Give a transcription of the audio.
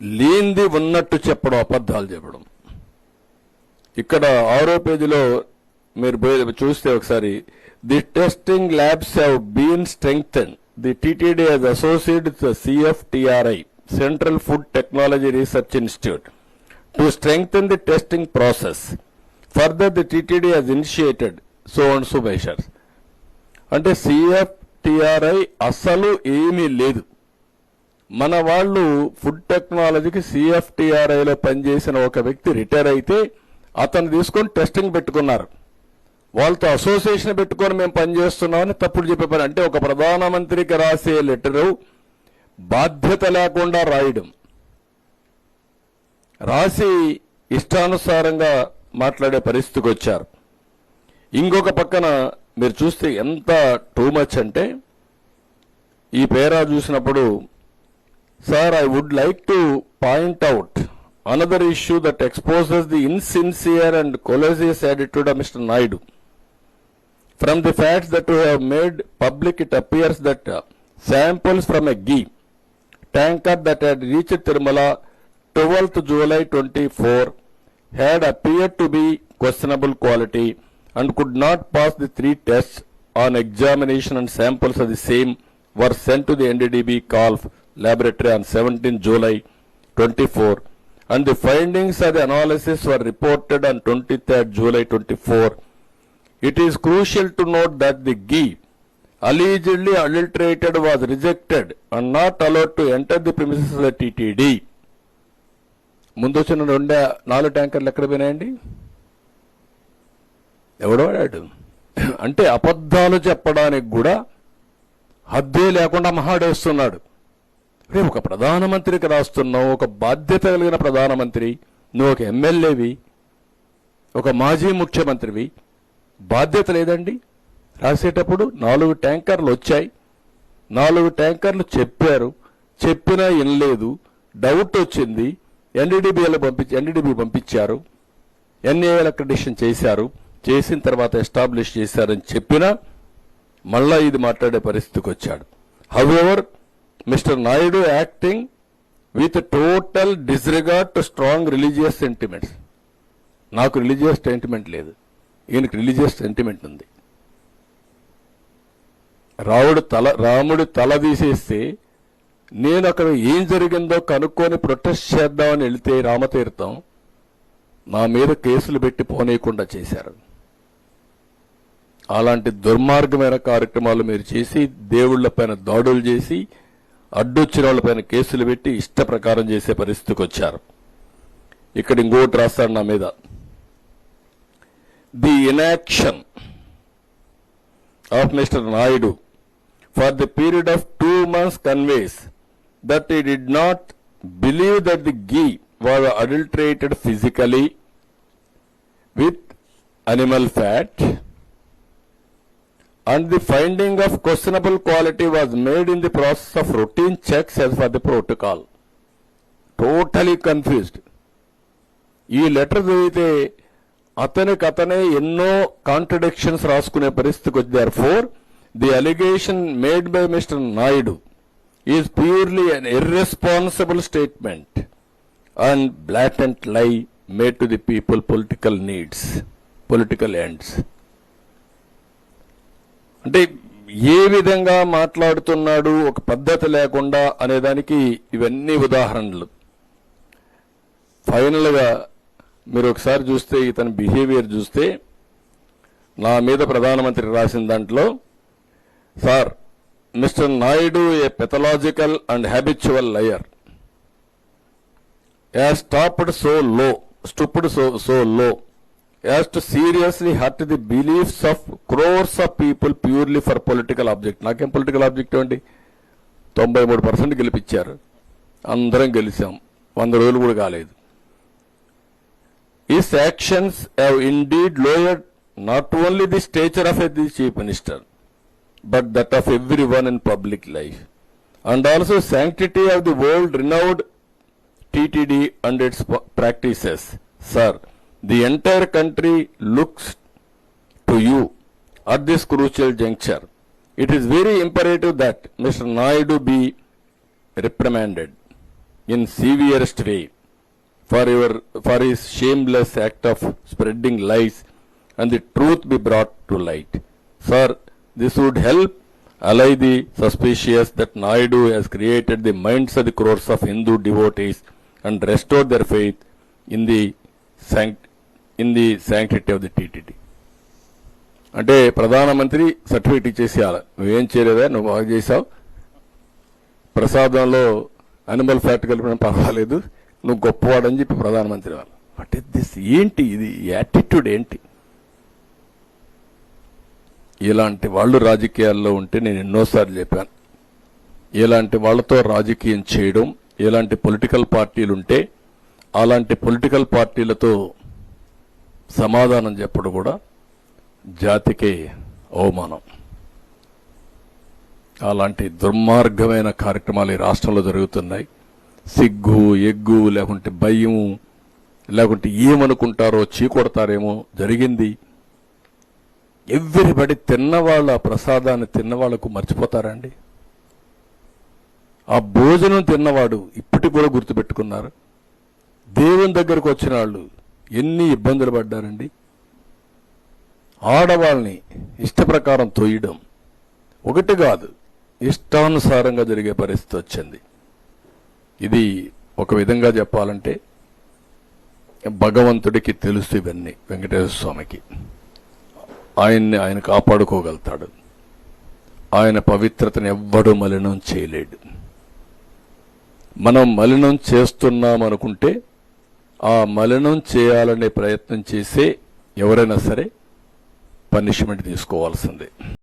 లేనిది ఉన్నట్టు చెప్పడం అబద్ధాలు చెప్పడం. ఇక్కడ ఆరో పేజీలో మీరు చూస్తే ఒకసారి the testing labs have been strengthen the TTD has associate CFTRI central food technology research institute to strengthen the testing process further the TTD has initiated so and so measures అంటే సిఎఫ్టిఆర్ఐ అసలు ఏమీ లేదు. మన వాళ్ళు food టెక్నాలజీకి సిఎఫ్టిఆర్ఐలో పనిచేసిన ఒక వ్యక్తి రిటైర్ అయితే అతను తీసుకొని టెస్టింగ్ పెట్టుకున్నారు. వాళ్ళతో అసోసియేషన్ పెట్టుకొని మేము పనిచేస్తున్నామని తప్పుడు చెప్పే అంటే ఒక ప్రధానమంత్రికి రాసే లెటరు బాధ్యత లేకుండా రాయడం. రాసి ఇష్టానుసారంగా మాట్లాడే పరిస్థితికి వచ్చారు. ఇంకొక పక్కన మీరు చూస్తే ఎంత టూ మచ్ అంటే ఈ పేరా చూసినప్పుడు Sir, I would like to point out another issue that exposes the insincere and callous attitude of Mr. Naidu. From the facts that we have made public, it appears that uh, samples from a ghee tanker that had reached Tirumala 12th July 24 had appeared to be questionable quality and could not pass the three tests on examination and samples of the same were sent to the NDDB CALF laboratory on 17 July 24 and the findings of the analysis were reported on 23rd July 24. It is crucial to note that the ghee allegedly adulterated was rejected and not allowed to enter the premises of the TTD. ముందు వచ్చిన రెండే నాలుగు ట్యాంకర్లు ఎక్కడ పోయినాయండి ఎవడు వాడాడు అంటే అబద్ధాలు చెప్పడానికి కూడా హద్దే లేకుండా మహాడేస్తున్నాడు రేపు ఒక ప్రధానమంత్రికి రాస్తున్నావు ఒక బాధ్యత కలిగిన ప్రధానమంత్రి నువ్వు ఒక ఎమ్మెల్యేవి ఒక మాజీ ముఖ్యమంత్రివి. బాధ్యత లేదండి. రాసేటప్పుడు నాలుగు ట్యాంకర్లు వచ్చాయి. నాలుగు ట్యాంకర్లు చెప్పారు. చెప్పినా వినలేదు డౌట్ వచ్చింది. ఎన్డీడీబీఎల్ పంపించి ఎన్డీడీబీ పంపించారు. ఎన్ఏఎల్ అక్రెడిషన్ చేశారు. చేసిన తర్వాత ఎస్టాబ్లిష్ చేశారని చెప్పినా మళ్ళా ఇది మాట్లాడే పరిస్థితికి వచ్చాడు. However mister Naidu acting with total disregard to strong religious sentiments. నాకు రిలీజియస్ సెంటిమెంట్ లేదు. ఈయనకి రిలీజియస్ సెంటిమెంట్ ఉంది. రావుడు తల రాముడు తల తీసేస్తే నేను అక్కడ ఏం జరిగిందో కనుక్కొని ప్రొటెస్ట్ చేద్దామని వెళితే రామతీర్థం నా మీద కేసులు పెట్టి పోనీయకుండా చేశారు. అలాంటి దుర్మార్గమైన కార్యక్రమాలు మీరు చేసి దేవుళ్ళపైన దాడులు చేసి అడ్డొచ్చిన వాళ్ళపైన కేసులు పెట్టి ఇష్ట ప్రకారం చేసే పరిస్థితికి వచ్చారు. ఇక్కడ ఇంకోటి రాస్తాడు నా మీద. The inaction of mister Naidu for the period of two months conveys that he did not believe that the ghee was adulterated physically with animal fat. And the finding of questionable quality was made in the process of routine checks as per the protocol. Totally confused ఈ letter చదివితే అతనికి అతనే ఎన్నో contradictions రాసుకునే పరిస్థితికి వచ్చారు for the allegation made by mister Naidu is purely an irresponsible statement and blatant lie made to the people political needs political ends అంటే ఏ విధంగా మాట్లాడుతున్నాడు ఒక పద్ధతి లేకుండా అనేదానికి ఇవన్నీ ఉదాహరణలు. ఫైనల్గా మీరు ఒకసారి చూస్తే ఇతని బిహేవియర్ చూస్తే నా మీద ప్రధానమంత్రి రాసిన దాంట్లో sir mister Naidu a pathological and habitual liar. As stooped so low stooped so so low. As to seriously hurt the beliefs of crores of people purely for political object నాకేం political object అండి తొంభై మూడు percent గెలిపించారు అందరం గెలిచాం వంద రోజులు కూడా కాలేదు his actions have indeed lower not only the stature of the chief minister but that of every one in public life and also sanctity of the world renowned TTD and its practices sir the entire country looks to you at this crucial juncture. It is very imperative that Mr. Naidu be reprimanded. in severest way for your for his shameless act of spreading lies and the truth be brought to light. Sir, this would help allay the suspicious that Naidu has created the minds of the crores of Hindu devotees and restored their faith in the sanct- in the sanctity of the TTD అంటే ప్రధానమంత్రి certificate ఇచ్చేసేయాలి. నువ్వేం చేయలేదా నువ్వు బాగా చేసావు ప్రసాదంలో animal fat కలిపిన పర్వాలేదు నువ్వు గొప్పవాడని చెప్పి ప్రధానమంత్రి వాళ్ళు వాట్ ఇస్ దిస్ ఏంటి ఇది? యాటిట్యూడ్ ఏంటి? ఇలాంటి వాళ్ళు రాజకీయాల్లో ఉంటే నేను ఎన్నోసార్లు చెప్పాను. ఇలాంటి వాళ్ళతో రాజకీయం చేయడం ఇలాంటి పొలిటికల్ పార్టీలు ఉంటే అలాంటి పొలిటికల్ పార్టీలతో సమాధానం చెప్పడం కూడా జాతికి అవమానం. అలాంటి దుర్మార్గమైన కార్యక్రమాలు ఈ రాష్ట్రంలో జరుగుతున్నాయి. సిగ్గు ఎగ్గు లేకుంటే భయం లేకుంటే ఏమనుకుంటారో చీకొడతారేమో జరిగింది. ఎవ్రీబడి తిన్నవాళ్ళ ప్రసాదాన్ని తిన్నవాళ్ళకు మర్చిపోతారండి ఆ భోజనం తిన్నవాడు ఇప్పటికి కూడా గుర్తుపెట్టుకున్నారు. దేవుని దగ్గరకు వచ్చిన వాళ్ళు ఎన్ని ఇబ్బందులు పడ్డారండి? ఆడవాళ్ళని ఇష్ట ప్రకారం తొయ్యడం ఒకటి కాదు ఇష్టానుసారంగా జరిగే పరిస్థితి వచ్చింది. ఇది ఒక విధంగా చెప్పాలంటే భగవంతుడికి తెలుసు ఇవన్నీ వెంకటేశ్వర స్వామికి. ఆయన్ని ఆయన కాపాడుకోగలుగుతాడు. ఆయన పవిత్రతను ఎవ్వడూ మలినం చేయలేడు. మనం మలినం చేస్తున్నాం అనుకుంటే ఆ మలినం చేయాలనే ప్రయత్నం చేసే ఎవరైనా సరే పనిష్మెంట్ తీసుకోవాల్సిందే.